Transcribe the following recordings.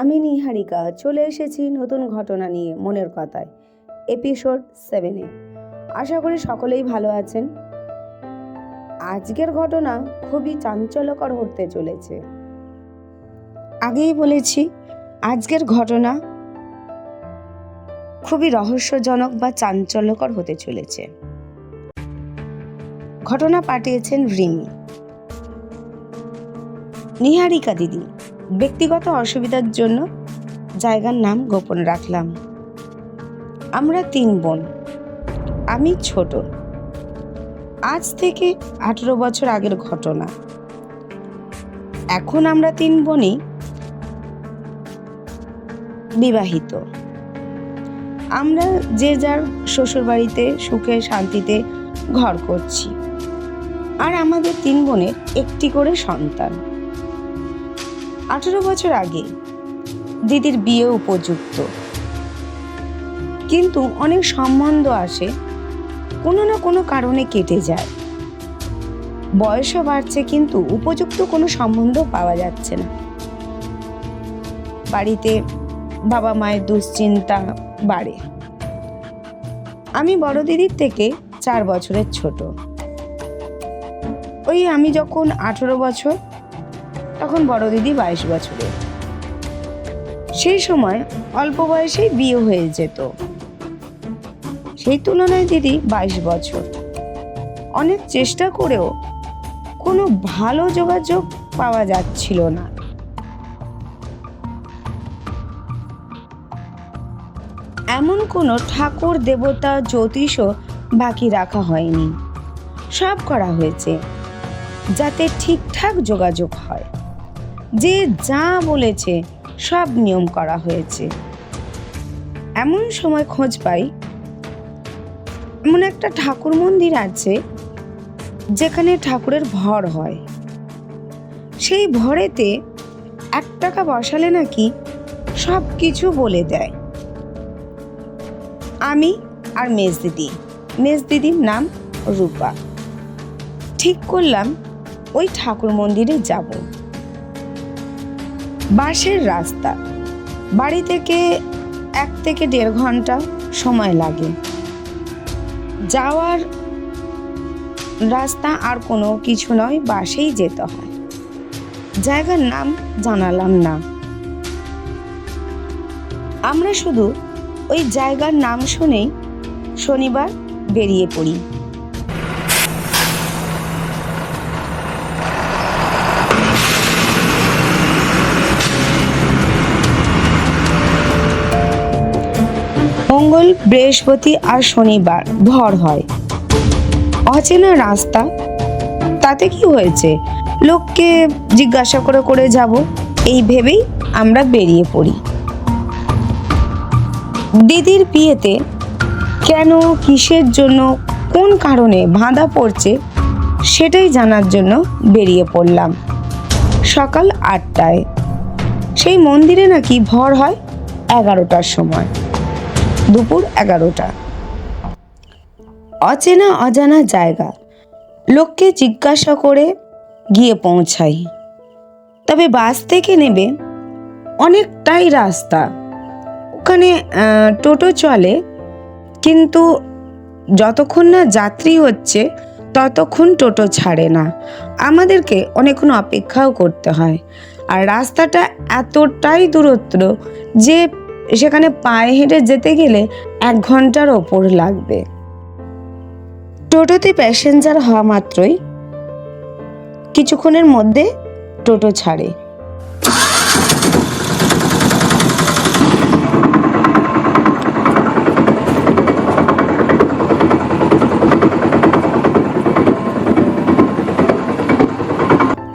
আমি নিহারিকা চলে এসেছি নতুন ঘটনা নিয়ে মনের কথায়। এপিসোড সেভেনে আশা করি সকলেই ভালো আছেন। আজকের ঘটনা খুবই চাঞ্চল্যকর হতে চলেছে। আগেই বলেছি, আজকের ঘটনা খুবই রহস্যজনক বা চাঞ্চল্যকর হতে চলেছে। ঘটনা পাঠিয়েছেন রিমি। নিহারিকা দিদি। ব্যক্তিগত অসুবিধার জন্য জায়গার নাম গোপন রাখলাম। আমরা তিন বোন। আমি ছোট। আজ থেকে আঠেরো বছর আগের ঘটনা। এখন আমরা তিন বোনই। বিবাহিত। আমরা যে যার শ্বশুরবাড়িতে সুখে শান্তিতে ঘর করছি। আর আমাদের তিন বোনের একটি করে সন্তান। আঠেরো বছর আগে দিদির বিয়ে উপযুক্ত। কিন্তু অনেক সম্বন্ধ আসে, কোনো না কোনো কারণে কেটে যায়। বয়সও বাড়ছে কিন্তু উপযুক্ত কোনো সম্বন্ধ পাওয়া যাচ্ছে না। বাড়িতে বাবা মায়ের দুশ্চিন্তা বাড়ে। আমি বড় দিদির থেকে চার বছরের ছোট। ওই আমি যখন আঠেরো বছর তখন বড় দিদি বাইশ বছরের। সেই সময় অল্প বয়সেই বিয়ে হয়ে যেত। সেই তুলনায় দিদি বাইশ বছর। অনেক চেষ্টা করেও কোনো ভালো যোগাযোগ পাওয়া যাচ্ছিল না। এমন কোনো ঠাকুর, দেবতা, জ্যোতিষও বাকি রাখা হয়নি। সব করা হয়েছে, যাতে ঠিকঠাক যোগাযোগ হয়। যে যা বলেছে, সব নিয়ম করা হয়েছে। এমন সময় খোঁজ পাই, এমন একটা ঠাকুর মন্দির আছে, যেখানে ঠাকুরের ভর হয়। সেই ভরেতে এক টাকা বসালে নাকি সব কিছু বলে দেয়। আমি আর মেজ দিদি, মেজ দিদির নাম রূপা। ঠিক করলাম, ওই ঠাকুর মন্দিরে যাব। বাসের রাস্তা। বাড়ি থেকে এক থেকে দেড় ঘণ্টা সময় লাগে। যাওয়ার রাস্তা আর কোনো কিছু নয় বাসেই যেতে হয়। জায়গার নাম জানালাম না। আমরা শুধু ওই জায়গার নাম শুনেই শনিবার বেরিয়ে পড়ি। মঙ্গল, বৃহস্পতি আর শনিবার ভর হয়। অচেনা রাস্তা, তাতে কি হয়েছে? লোককে জিজ্ঞাসা করে করে যাব। এই ভেবেই আমরা বেরিয়ে পড়ি। দিদির বিয়েতে কেন, কিসের জন্য, কোন কারণে বাঁধা পড়ছে, সেটাই জানার জন্য বেরিয়ে পড়লাম। সকাল আটটায়। সেই মন্দিরে নাকি ভর হয় এগারোটার সময়। দুপুর এগারোটা। অচেনা অজানা জায়গা। লোককে জিজ্ঞাসা করে গিয়ে পৌঁছাই। তবে বাস থেকে নেবে অনেকটাই রাস্তা। ওখানে টোটো চলে, কিন্তু যতক্ষণ না যাত্রী হচ্ছে, ততক্ষণ টোটো ছাড়ে না। আমাদেরকে অনেকক্ষণ অপেক্ষাও করতে হয়। আর রাস্তাটা এতটাই দূরত্ব যে সেখানে পায়ে হেঁটে যেতে গেলে এক ঘণ্টার ওপর লাগবে। টোটোতে প্যাসেঞ্জার হওয়া মাত্রই কিছুক্ষণের মধ্যে টোটো ছাড়ে।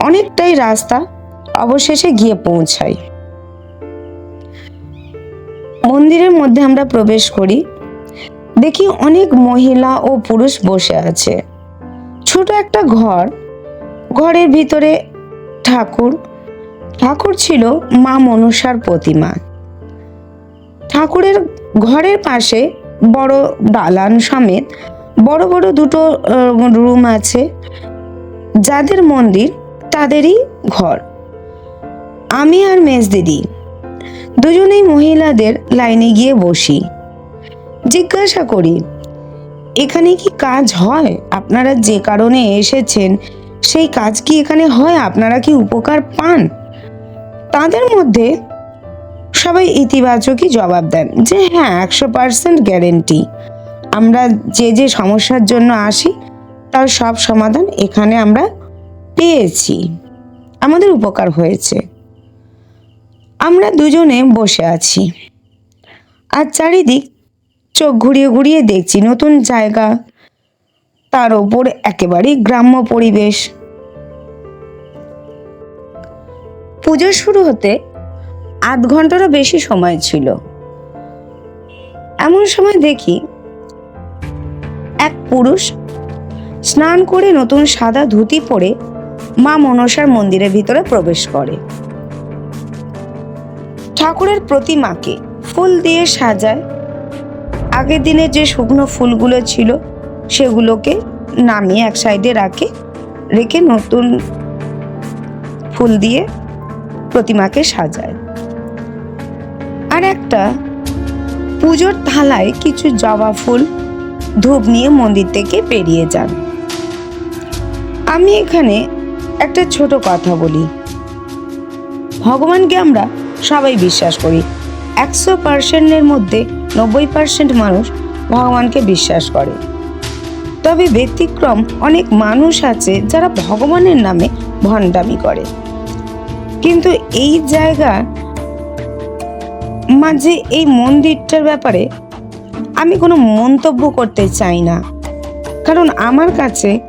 অনেকটাই রাস্তা অবশেষে গিয়ে পৌঁছাই মন্দিরের মধ্যে আমরা প্রবেশ করি। দেখি অনেক মহিলা ও পুরুষ বসে আছে। ছোট একটা ঘর। ঘরের ভিতরে ঠাকুর। ঠাকুর ছিল মা মনসার প্রতিমা। ঠাকুরের ঘরের পাশে বড় দালান সমেত বড় বড় দুটো রুম আছে। যাদের মন্দির তাদেরই ঘর। আমি আর মেজ দিদি দুজনেই মহিলাদের লাইনে গিয়ে বসি। জিজ্ঞাসা করি, এখানে কি কাজ হয়? আপনারা যে কারণে এসেছেন, সেই কাজ কি এখানে হয়? আপনারা কি উপকার পান? তাদের মধ্যে সবাই ইতিবাচকই জবাব দেন, যে হ্যাঁ একশো পার্সেন্ট গ্যারেন্টি। আমরা যে যে সমস্যার জন্য আসি, তার সব সমাধান এখানে আমরা পেয়েছি। আমাদের উপকার হয়েছে। আমরা দুজনে বসে আছি। আর চারিদিক চোখ ঘুরিয়ে ঘুরিয়ে দেখছি নতুন জায়গা। তার ওপর একেবারেই গ্রাম্য পরিবেশ। পুজো শুরু হতে আধ ঘন্টারও বেশি সময় ছিল। এমন সময় দেখি এক পুরুষ স্নান করে নতুন সাদা ধুতি পরে মা মনসার মন্দিরের ভিতরে প্রবেশ করে। ঠাকুরের প্রতিমাকে ফুল দিয়ে সাজায়। আগের দিনের যে শুকনো ফুলগুলো ছিল, সেগুলোকে নামিয়ে এক সাইডে রাখে, রেখে নতুন ফুল দিয়ে প্রতিমাকে সাজায়। আর একটা পুজোর থালায় কিছু জবা ফুল ধূপ নিয়ে মন্দির থেকে বেরিয়ে যান। আমি এখানে একটা ছোট কথা বলি। ভগবানকে আমরা সবাই বিশ্বাস করি। একশো পার্সেন্টের মধ্যে নব্বই পার্সেন্ট মানুষ ভগবানকে বিশ্বাস করে। তবে ব্যতিক্রম অনেক মানুষ আছে যারা ভগবানের নামে ভণ্ডামি করে। কিন্তু এই জায়গা মাঝে এই মন্দিরটার ব্যাপারে আমি কোনো মন্তব্য করতে চাই না। কারণ আমার কাছে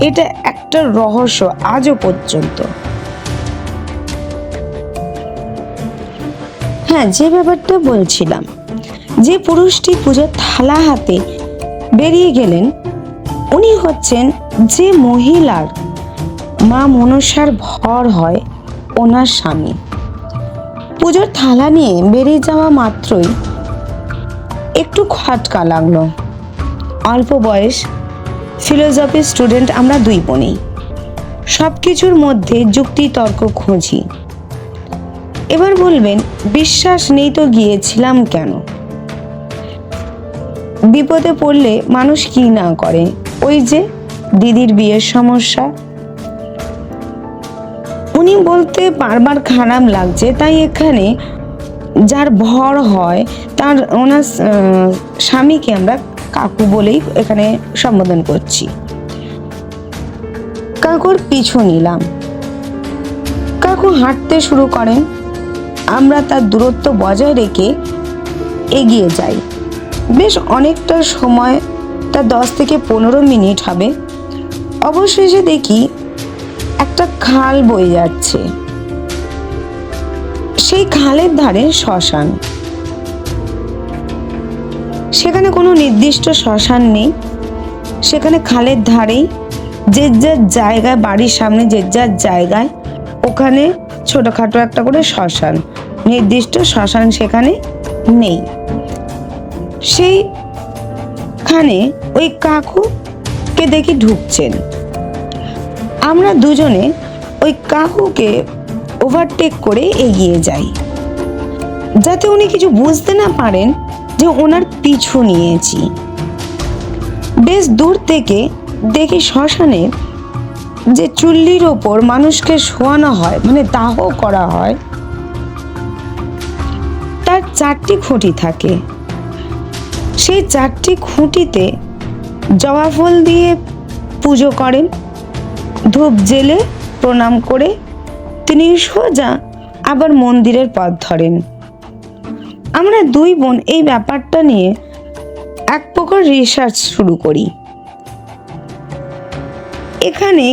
এটা একটা রহস্য আজও পর্যন্ত। হ্যাঁ যে ব্যাপারটা বলছিলাম, যে পুরুষটি পুজোর থালা হাতে বেরিয়ে গেলেন, উনি হচ্ছেন যে মহিলার মা মনসার ভর হয় ওনার স্বামী। পুজোর থালা নিয়ে বেরিয়ে যাওয়া মাত্রই একটু খটকা লাগল। অল্প বয়স, ফিলোসফি স্টুডেন্ট আমরা দুই বোনেই। সব কিছুর মধ্যে যুক্তি তর্ক খুঁজি। এবার বলবেন, বিশ্বাস নেই তো গিয়েছিলাম কেন? বিপদে পড়লে মানুষ কি না করে? ওই যে দিদির বিয়ের সমস্যা। উনি বলতে বারবার খারাপ লাগছে, তাই এখানে যার ভর হয়, তার ওনার স্বামীকে আমরা কাকু বলেই এখানে সম্বোধন করছি। কাকুর পিছু নিলাম। কাকু হাঁটতে শুরু করেন। আমরা তার দূরত্ব বজায় রেখে এগিয়ে যাই। বেশ অনেকটা সময় তা দশ থেকে পনেরো মিনিট হবে। অবশেষে দেখি একটা খাল বয়ে যাচ্ছে। সেই খালের ধারে শ্মশান। সেখানে কোনো নির্দিষ্ট শ্মশান নেই। সেখানে খালের ধারেই যে যার জায়গায়, বাড়ির সামনে যে যার জায়গায়, ওখানে ছোটোখাটো একটা করে শ্মশান। নির্দিষ্ট শ্মশান সেখানে নেই। সেইখানে ওই কাকুকে দেখি ঢুকছেন। আমরা দুজনে ওই কাকুকে ওভারটেক করে এগিয়ে যাই। যাতে উনি কিছু বুঝতে না পারেন যে ওনার পিছু নিয়েছি। বেশ দূর থেকে দেখি শ্মশানের যে চুল্লির ওপর মানুষকে শোয়ানো হয় মানে দাহ করা হয় চারটি খুঁটি থাকে। সেই চারটি খুঁটিতে জবা ফুল দিয়ে পুজো করেন ধূপ জেলে প্রণাম করে তিনি সোজা আবার মন্দিরের পথ ধরেন। আমরা দুই বোন এই ব্যাপারটা নিয়ে এক প্রকার রিসার্চ শুরু করি। এখানে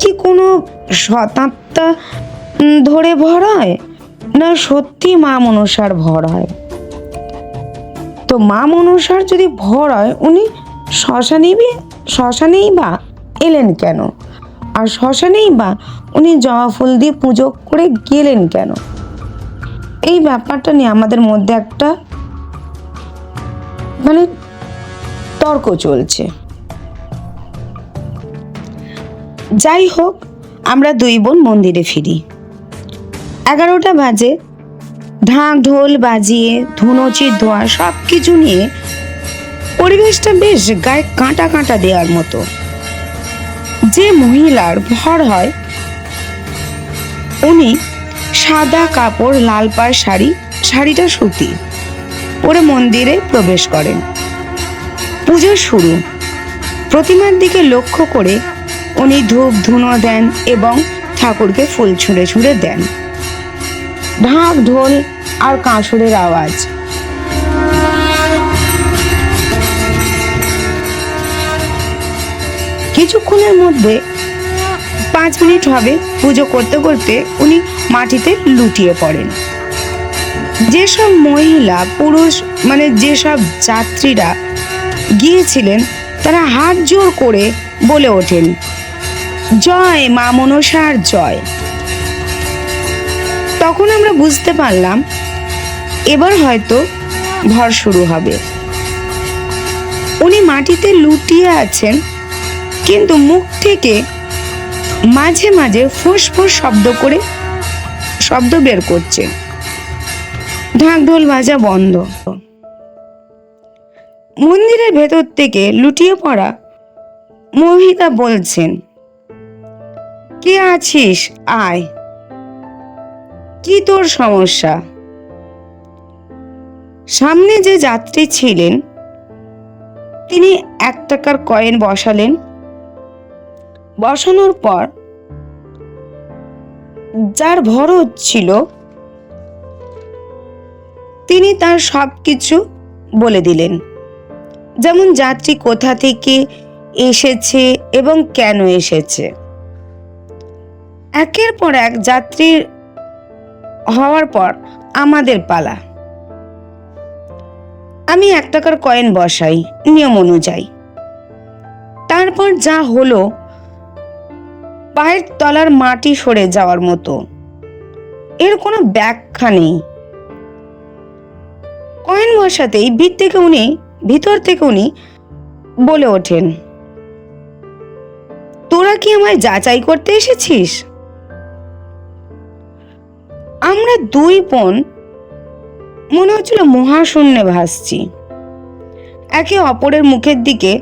কি কোনো শতাব্দা উম, ধরে ভর হয়? না সত্যি মা মনসার ভর হয়? তো মা মনসার যদি ভর হয়, উনি শ্মশানেই শ্মশানেই বা এলেন কেন? আর শ্মশানেই বা উনি জবা ফুল দিয়ে পুজো করে গেলেন কেন? এই ব্যাপারটা নিয়ে আমাদের মধ্যে একটা মানে তর্ক চলছে। যাই হোক, আমরা দুই বোন মন্দিরে ফিরি। এগারোটা বাজে। ঢাক ঢোল বাজিয়ে, ধুনোচির ধোয়া সব কিছু নিয়ে পরিবেশটা বেশ গায়ে কাঁটা কাঁটা দেওয়ার মতো। যে মহিলার ভর হয়, উনি সাদা কাপড়, লাল পাড় শাড়ি, শাড়িটা সুতি পরে মন্দিরে প্রবেশ করেন। পুজো শুরু। প্রতিমার দিকে লক্ষ্য করে উনি ধূপ ধুনো দেন এবং ঠাকুরকে ফুল ছুঁড়ে ছুঁড়ে দেন। ঢাক, ঢোল আর কাঁসুরের আওয়াজ। কিছুক্ষণের মধ্যে পাঁচ মিনিট হবে পুজো করতে করতে উনি মাটিতে লুটিয়ে পড়েন। যেসব মহিলা, পুরুষ মানে যেসব যাত্রীরা গিয়েছিলেন, তারা হাত জোর করে বলে ওঠেন, জয় মা মনসার জয়। তখন আমরা বুঝতে পারলাম এবার হয়তো ভর শুরু হবে। উনি মাটিতে লুটিয়ে আছেন, কিন্তু মুখ থেকে মাঝে মাঝে ফোঁস ফোঁস শব্দ করে শব্দ বের করছে। ঢাক ঢোল বাজা বন্ধ। মন্দিরের ভেতর থেকে লুটিয়ে পড়া মহিলা বলছেন, কে আছিস? আয়। কি তোর সমস্যা? সামনে যে যাত্রী ছিলেন, তিনি এক টাকার কয়েন বসালেন। বসানোর পর যার ভর ছিল, তিনি তার সব কিছু বলে দিলেন। যেমন যাত্রী কোথা থেকে এসেছে এবং কেন এসেছে। একের পর এক যাত্রীর হওয়ার পর আমাদের পালা। আমি এক টাকার কয়েন বসাই, নিয়ম অনুযায়ী। তারপর যা হলো, পায়ের তলার মাটি সরে যাওয়ার মতো। এর কোনো ব্যাখ্যা নেই। কয়েন বসাতেই ভিত থেকে উনি, ভিতর থেকে উনি বলে ওঠেন, তোরা কি আমায় যাচাই করতে এসেছিস? দুই বোন, মনে হচ্ছিল মহাশূন্যে ভাসছি। একে অপরের মুখের দিকে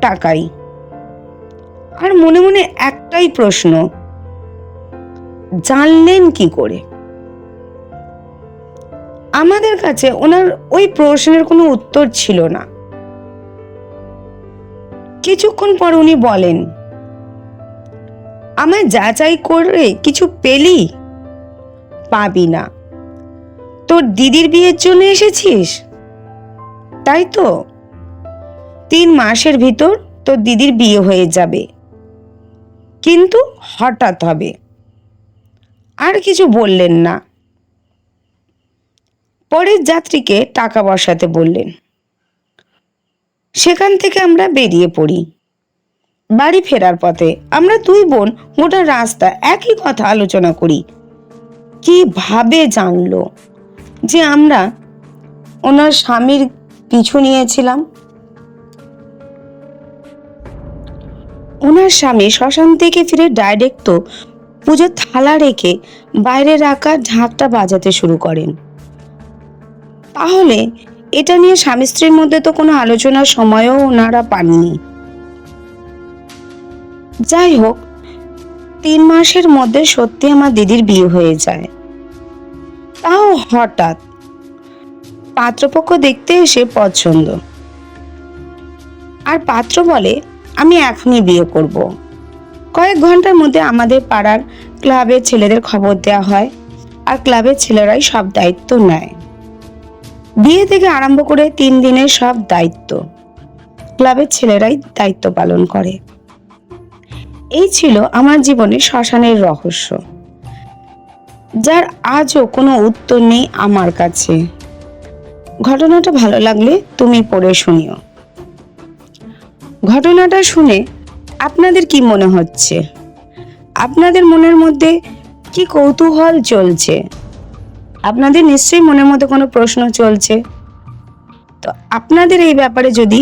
তাকাই। আর মনে মনে একটাই প্রশ্ন, জানলেন কি করে? আমাদের কাছে ওনার ওই প্রশ্নের কোনো উত্তর ছিল না। কিছুক্ষণ পর উনি বলেন, আমায় যাচাই করে কিছু পেলি? পাবি না। তোর দিদির বিয়ের জন্য এসেছিস? তাই তো। তিন মাসের ভিতর তোর দিদির বিয়ে হয়ে যাবে। কিন্তু হঠাৎ হবে। আর কিছু বললেন না। পরের যাত্রীকে টাকা বসাতে বললেন। সেখান থেকে আমরা বেরিয়ে পড়ি। বাড়ি ফেরার পথে আমরা দুই বোন গোটা রাস্তা একই কথা আলোচনা করি। কীভাবে জানলো যে আমরা ওনার স্বামীর পিছু নিয়েছিলাম? ওনার স্বামী শ্মশান থেকে ফিরে ডাইরেক্ট তো পুজোর থালা রেখে বাইরে রাখা ঢাকটা বাজাতে শুরু করেন। তাহলে এটা নিয়ে স্বামী স্ত্রীর মধ্যে তো কোনো আলোচনার সময়ও ওনারা পাননি। যাই হোক তিন মাসের মধ্যে সত্যি আমার দিদির বিয়ে হয়ে যায়। তাও হঠাৎ। পাত্রপক্ষ দেখতে এসে পছন্দ। আর পাত্র বলে, আমি এখনই বিয়ে করব। কয়েক ঘণ্টার মধ্যে আমাদের পাড়ার ক্লাবের ছেলেদের খবর দেওয়া হয় আর ক্লাবের ছেলেরাই সব দায়িত্ব নেয়। বিয়ে থেকে আরম্ভ করে তিন দিনের সব দায়িত্ব। ক্লাবের ছেলেরাই দায়িত্ব পালন করে। এই ছিল আমার জীবনে শ্মশানের রহস্য, যার আজও কোনো উত্তর নেই আমার কাছে। ঘটনাটা ভালো লাগলে তুমি পড়ে শুনিও। ঘটনাটা শুনে আপনাদের কি মনে হচ্ছে? আপনাদের মনের মধ্যে কি কৌতূহল চলছে? আপনাদের নিশ্চয়ই মনের মধ্যে কোনো প্রশ্ন চলছে। তো আপনাদের এই ব্যাপারে যদি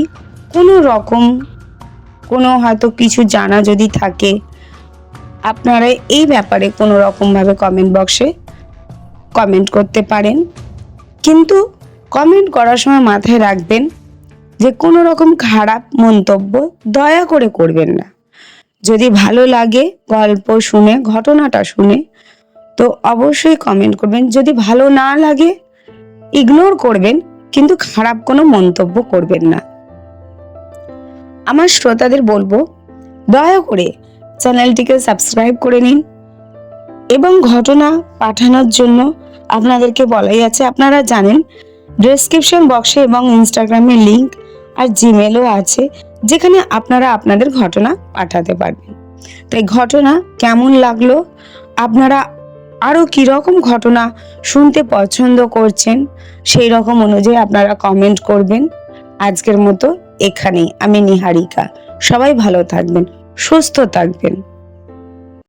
কোনো রকম কোনো হয়তো কিছু জানা যদি থাকে, আপনারা এই ব্যাপারে কোনো রকমভাবে কমেন্ট বক্সে কমেন্ট করতে পারেন। কিন্তু কমেন্ট করার সময় মাথায় রাখবেন যে কোনো রকম খারাপ মন্তব্য দয়া করে করবেন না। যদি ভালো লাগে গল্প শুনে, ঘটনাটা শুনে, তো অবশ্যই কমেন্ট করবেন। যদি ভালো না লাগে ইগনোর করবেন, কিন্তু খারাপ কোনো মন্তব্য করবেন না। আমার শ্রোতাদের বলব, দয়া করে চ্যানেলটিকে সাবস্ক্রাইব করে নিন এবং ঘটনা পাঠানোর জন্য আপনাদেরকে বলাই আছে, আপনারা জানেন ডেসক্রিপশন বক্সে এবং ইনস্টাগ্রামে লিংক আর জিমেলও আছে, যেখানে আপনারা আপনাদের ঘটনা পাঠাতে পারবেন। তাই ঘটনা কেমন লাগল, আপনারা আরও কীরকম ঘটনা শুনতে পছন্দ করছেন, সেই রকম অনুযায়ী আপনারা কমেন্ট করবেন। আজকের মতো এখানেই। আমি নিহারিকা। সবাই ভালো থাকবেন সুস্থ থাকবেন।